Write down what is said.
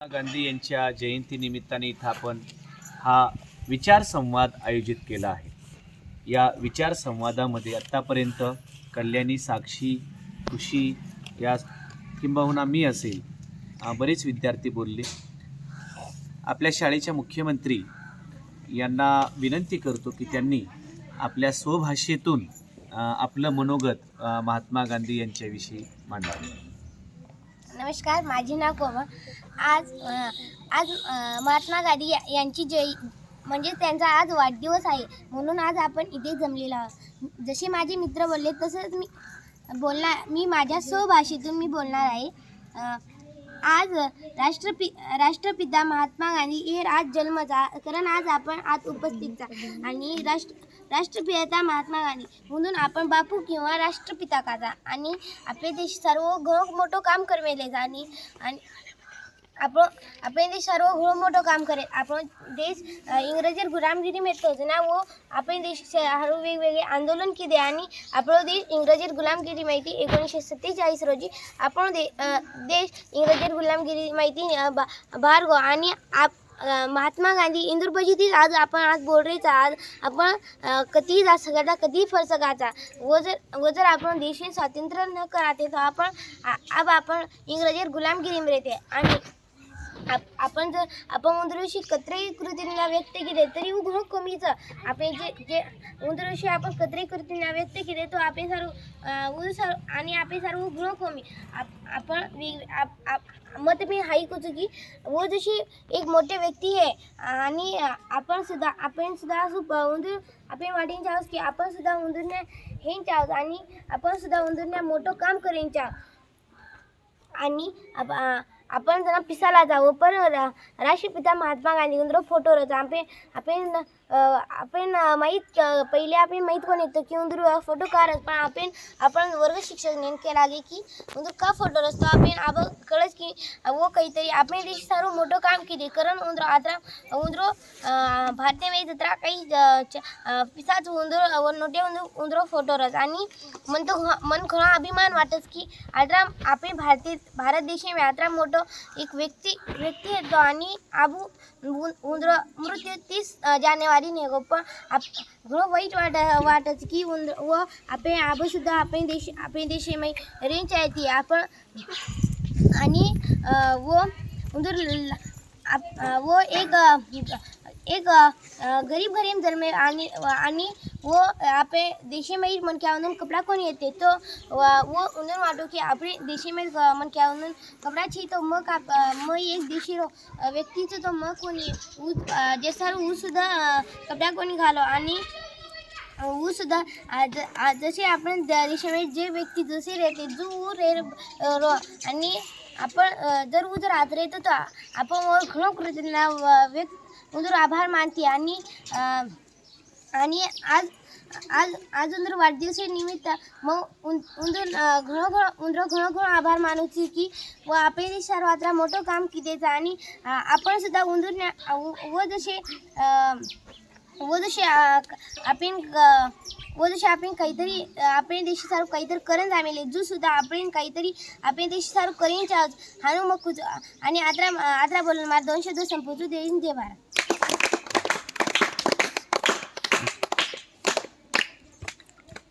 महात्मा गांधी यांच्या जयंतीनिमित्ताने इथं आपण हा विचार संवाद आयोजित केला आहे. या विचार संवादामध्ये आत्तापर्यंत कल्याणी साक्षी खुशी या किंबहुना मी असेल बरेच विद्यार्थी बोलले. आपल्या शाळेच्या मुख्यमंत्री यांना विनंती करतो की त्यांनी आपल्या स्वभाषेतून आपलं मनोगत महात्मा गांधी यांच्याविषयी मांडावं. नमस्कार माझे नाव कोमल. आज आज महात्मा गांधी या- यांची जय म्हणजे त्यांचा आज वाढदिवस आहे. म्हणून आज आपण इथे जमलेलो आहोत. जसे माझे मित्र बोलले तसंच मी बोलणार मी माझ्या स्वभाषेतून मी बोलणार आहे. आज राष्ट्रपि राष्ट्रपिता महात्मा गांधी हे आज जन्मचा कारण आज आपण आज उपस्थितचा आणि राष्ट्र राष्ट्रपिता महात्मा गांधी म्हणून आपण बापू किंवा राष्ट्रपिता काजा आणि आपले देश सर्व घणं मोठं काम करमेले आणि आणि आपण આપણે દેશ સર્વ ઘણું મોટું કામ કરે આપણો દેશ અ, इंग्रजी गुलामगिरी मेळतो ना व आपण देश हळू वेगवेगळे आंदोलन केले आणि आपला देश इंग्रजी गुलामगिरी माहिती एकोणीसशे सत्तेचाळीस रोजी आपण दे अ, देश इंग्रजी गुलामगिरी माहिती अ, बा बाहेर गो आणि आप अ, महात्मा गांधी इंदुरपजीतील आज आपण आज बोल रेचा आज आपण अ, कधी जा सगळ्याचा कधी फर सकाचा व जर व जर आपण देशात स्वातंत्र्य न कराते तर आपण आ- अब आपण इंग्रजी गुलामगिरी मिळते आणि आप- आपण जर आपण उंदरविषयी कत्रेही कृतींना व्यक्त केले तरी उघड कमीच आपण जे जे उंदरविषयी आपण कत्रेही कृतींना व्यक्त केले तो आपण सर्व अं, सर्व आणि आपण सर्व उघड कमी आप- आपण वेग आप- मत मी हाई करतो की व जशी एक मोठे व्यक्ती आहे आणि आपण सुद्धा आपण सुद्धा असं प- आपण वाटेंच्या आहोत की आपण सुद्धा उंदूरने हे आहोत आणि आपण सुद्धा उंदूरने मोठं काम करेंच्या आहोत. आणि आप- आ- आपण जरा पिसाला जाऊ पण रा- राष्ट्रपिता महात्मा गांधी उंदर फोटो रच आपण आपण आपण माहीत पहिले आपण माहीत कोण येतो की उंदर फोटो का रच पण आपण आपण वर्ग शिक्षक नेमके लागे की उंदर का फोटो रचतो? आपण आप कळच की व काहीतरी आपण देश सर्व मोठं काम केले. कारण उंदर आता उंदर भारतीय माहीत जत्रा काही च- पिसाच उंदर व नोटे उंदर उंदर फोटो रच. आणि मन तो मन खरा अभिमान वाटत की आता आपण भारतीय भारत देशामध्ये यात्रा मोठं तो एक व्यक्ती व्यक्ती येतो आणि आबू उंदर मृत्यू तीस जानेवारीने जानेवारी पण आप घणं वाईट वाट वाटत की उंदर व आपे आबू सुद्धा आपण देश आपण देशामध्ये रेंज आहे ती आपण आणि व उंदर आप- वो व एक एक गरीब गरीब जन्म आणि आणि व आपे क्या मनक्यावरून कपडा कोण येते? तो व व उन्हं वाटो की आपले देशामध्ये कपडा छी तो मग आप मग एक देशी रो- व्यक्तीचं तो मग कोणी ऊस अ, जे सर्व ऊस सुद्धा कपडा कोणी घालो आणि ऊ सुद्धा आज जसे आपण त्या जे व्यक्ती जसे रेते जो ऊ रे रो आणि आपण जर ऊ जर आज तर आपण वर घणं व्यक्त उदर आभार मानते आणि आणि आज आज आज उंदर वाढदिवसानिमित्त मग उं उंदर अ, घणं उंदर घणं घणं आभार मानूची की व आपले सर्वात मोठं काम कितेचं आणि आपण सुद्धा उंदरण्या व जसे व जसे आपण क- व आपण काहीतरी आपण देशी सारू काहीतरी करण जामेले जो सुद्धा आपण काहीतरी आपण देशी सारू करीन हानू मग आणि आत्रा आत्रा बोलून मला दोनशे दोन संपूर्ण देईन दे भारत